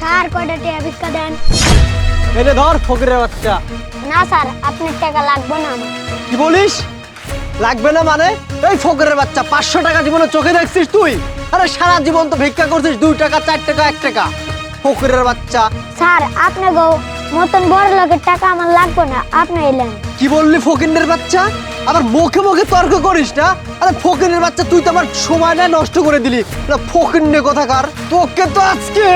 Sir কয়টা টাকা ভিক্ষা দেন? এনে ধর ফকিরের বাচ্চা। না স্যার আপনার টাকা লাগবে না আমার। কি বলিস? লাগবে না মানে? এই ফকিরের বাচ্চা পাঁচশো টাকা জীবনে চোখে দেখছিস তুই? আরে সারা জীবন তো ভিক্ষা করছিস দুই টাকা চার টাকা এক টাকা। ফকিরের বাচ্চা। স্যার আপনার গো মতন বড় লোকের টাকা আমার লাগবে না আপনি এলেন। কি বললি ফকিরের বাচ্চা? আবার মুখে মুখে তর্ক করিস না? আরে ফকিরের বাচ্চা তুই তো আমার সময়টা নষ্ট করে দিলি। না ফকির কোথাকার তোকে তো আজকে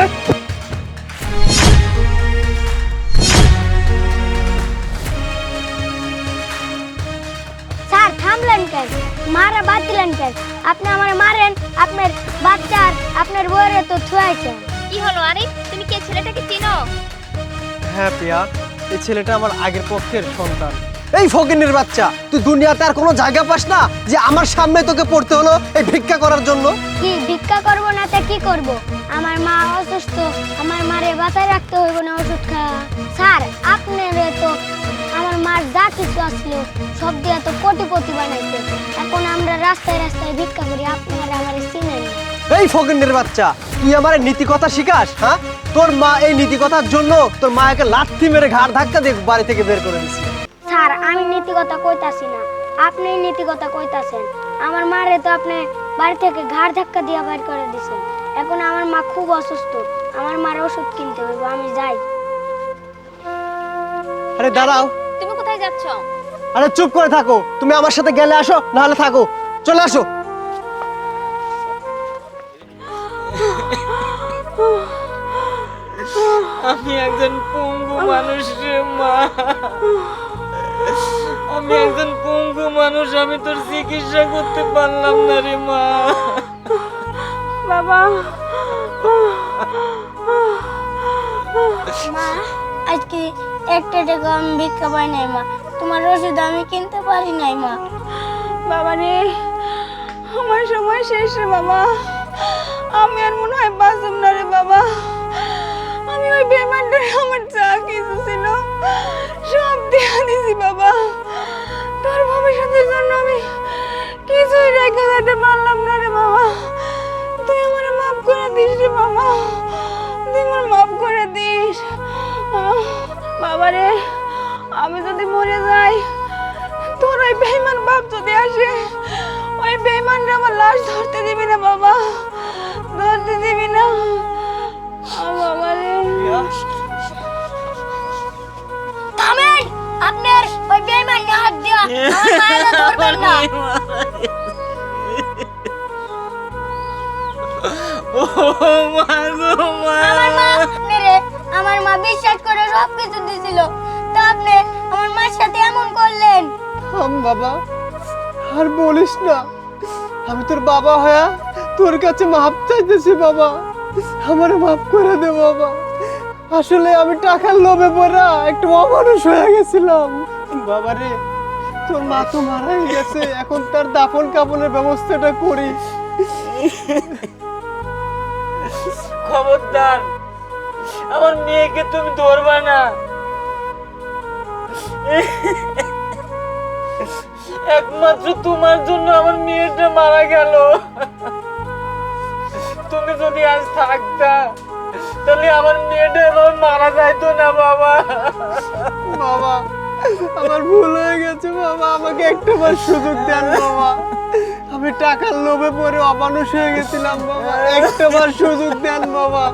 মারা বাদ দিলেন কেন? আপনি আমার মারেন আপনার বাচ্চার আপনার বউয়ের তো ছুঁয়েছেন কি হলো আরে? তুমি কে ছেলেটাকে চিনো? হ্যাঁ পিয়া এই ছেলেটা আমার আগের পক্ষের সন্তান। এই ফকিনের বাচ্চা তুই দুনিয়াতে আর কোনো জায়গা পাস না যে আমার সামনে তোকে পড়তে হলো এই ভিক্ষা করার জন্য? কি ভিক্ষা করব না তা কি করব? আমার মা অসুস্থ আমার মারে বাঁচায় রাখতে হইব না ওষুধ খাওয়া। স্যার আপনার কিছু আসলো সব দিয়ে তো কোটিপতি বানাইছে। এখন আমরা রাস্তায় রাস্তায় ভিক্ষা করি আপনারা আমার চিনেন এই ফকিনের বাচ্চা তুই আমার নীতি কথা শিখাস হ্যাঁ? তোর মা এই নীতি কথার জন্য তোর মাকে লাথি মেরে ঘাড় ধাক্কা দিয়ে বাড়ি থেকে বের করে দিছে। স্যার আমি নীতিকতা কইতাছি না। আপনি নীতিকতা কইতাছেন। আমার মারে তো আপনি বাড়ি থেকে ঘাড় ধাক্কা দিয়ে বাইর করে দিছেন। এখন আমার মা খুব অসুস্থ। আমার মার ওষুধ কিনতে হবে আমি যাই। আরে দাঁড়াও কোথায় যাচ্ছ? আরে চুপ করে থাকো। তুমি আমার সাথে গেলে আসো নাহলে থাকো। চলে আসো। আমি একজন পঙ্গু মানুষ রে মা। আমি একজন পঙ্গু মানুষ আমি তোর চিকিৎসা করতে পারলাম না রে মা। বাবা। মা আজকে একটা টাকা আমি ভিক্ষা পাই নাই মা। তোমার ওষুধ আমি কিনতে পারি নাই মা। বাবা রে, আমার সময় শেষ রে বাবা। আমি আর মনে হয় বাঁচব না রে বাবা। বেইমানরা আমার লাশ ধরতে দিবি না বাবা। ধরতে দিবি না। বাবা রে। থামেন আপনার ওই বেমান হাত দিয়া আমার মায়েরা ধরবেন না। ও মা গো মা। আমার মা আপনারে আমার মা বিশ্বাস করে সব কিছু দিছিল। তা আপনি আমার মার সাথে এমন করলেন? বাবা আর বলিস না। আমি তোর বাবা হয়া তোর কাছে মাপ চাইতেছি বাবা। আমার মাফ করে দে বাবা। আসলে আমি টাকার লোভে পড়া একটু অমানুষ হয়ে গেছিলাম। বাবা রে তোর মা তো মারাই গেছে। এখন তার দাফন কাপনের ব্যবস্থাটা করি। খবরদার, আমার মেয়েকে তুমি ধরবা না। একমাত্র তোমার জন্য আমার মেয়েটা মারা গেল। তুমি যদি আজ থাকতা, তাহলে আমার মেয়েটা এভাবে মারা যাইতো না, বাবা। বাবা, আমার ভুল হয়ে গেছে, বাবা। আমাকে একটা বার সুযোগ দেন, বাবা। আমি টাকার লোভে পড়ে অমানুষ হয়ে গেছিলাম, বাবা। একটা বার সুযোগ দেন, বাবা।